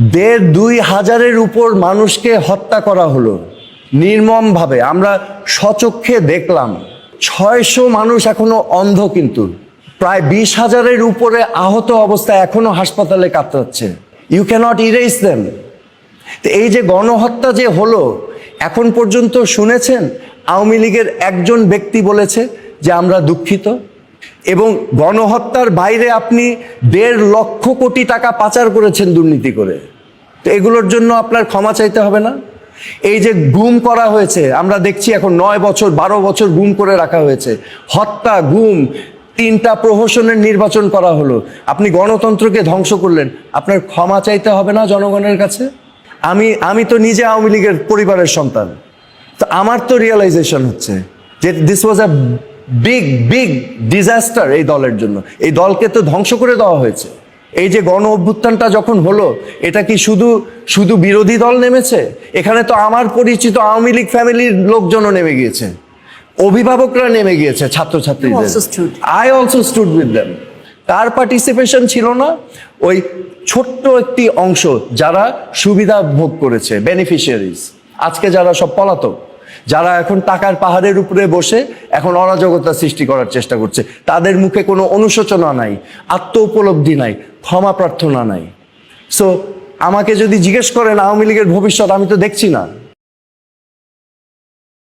দেড় দুই হাজারের উপর মানুষকে হত্যা করা হলো। নির্মমভাবে। আমরা সচক্ষে দেখলাম, ছয়শো মানুষ এখনও অন্ধ কিন্তু। প্রায় বিশ হাজারের উপরে আহত অবস্থায় এখনও হাসপাতালে কাতরাচ্ছে। ইউ ক্যানট ইরেজ দেম এই যে গণহত্যা যে হলো, এখন পর্যন্ত শুনেছেন? আওয়ামী লীগের একজন ব্যক্তি বলেছে যে আমরা দুঃখিত। এবং গণহত্যার বাইরে আপনি দেড় লক্ষ কোটি টাকা পাচার করেছেন দুর্নীতি করে। তো এগুলোর জন্য আপনার ক্ষমা চাইতে হবে না। এই যে গুম করা হয়েছে, আমরা দেখছি এখন নয় বছর, বারো বছর গুম করে রাখা হয়েছে। হত্যা, গুম, তিনটা প্রহসনের নির্বাচন করা হলো। আপনি গণতন্ত্রকে ধ্বংস করলেন। আপনার ক্ষমা চাইতে হবে না জনগণের কাছে? আমি আমি তো নিজে আওয়ামী লীগের পরিবারের সন্তান। তো আমার তো রিয়েলাইজেশন হচ্ছে যে this was a big big disaster এই দলের জন্য। এই দলকে তো ধ্বংস করে দেওয়া হয়েছে। এই যে গণ অভ্যুত্থানটা যখন হলো এটা কি শুধু শুধু বিরোধী দল নেমেছে? এখানে তো আমার পরিচিত আওয়ামী লীগ ফ্যামিলির লোকজনও নেমে গিয়েছে। অভিভাবকরা নেমে গিয়েছে ছাত্রছাত্রীদের। I also stood with them তার পার্টিসিপেশন ছিল না। ওই ছোট্ট একটি অংশ যারা সুবিধা ভোগ করেছে বেনিফিশিয়ারিজ আজকে যারা সব পলাতক যারা এখন টাকার পাহাড়ের উপরে বসে এখন অরাজকতা সৃষ্টি করার চেষ্টা করছে, তাদের মুখে কোনো অনুশোচনা নাই আত্ম উপলব্ধি নাই, ক্ষমা প্রার্থনা নাই। সো আমাকে যদি জিজ্ঞেস করেন আওয়ামী লীগের ভবিষ্যৎ, আমি তো দেখছি না।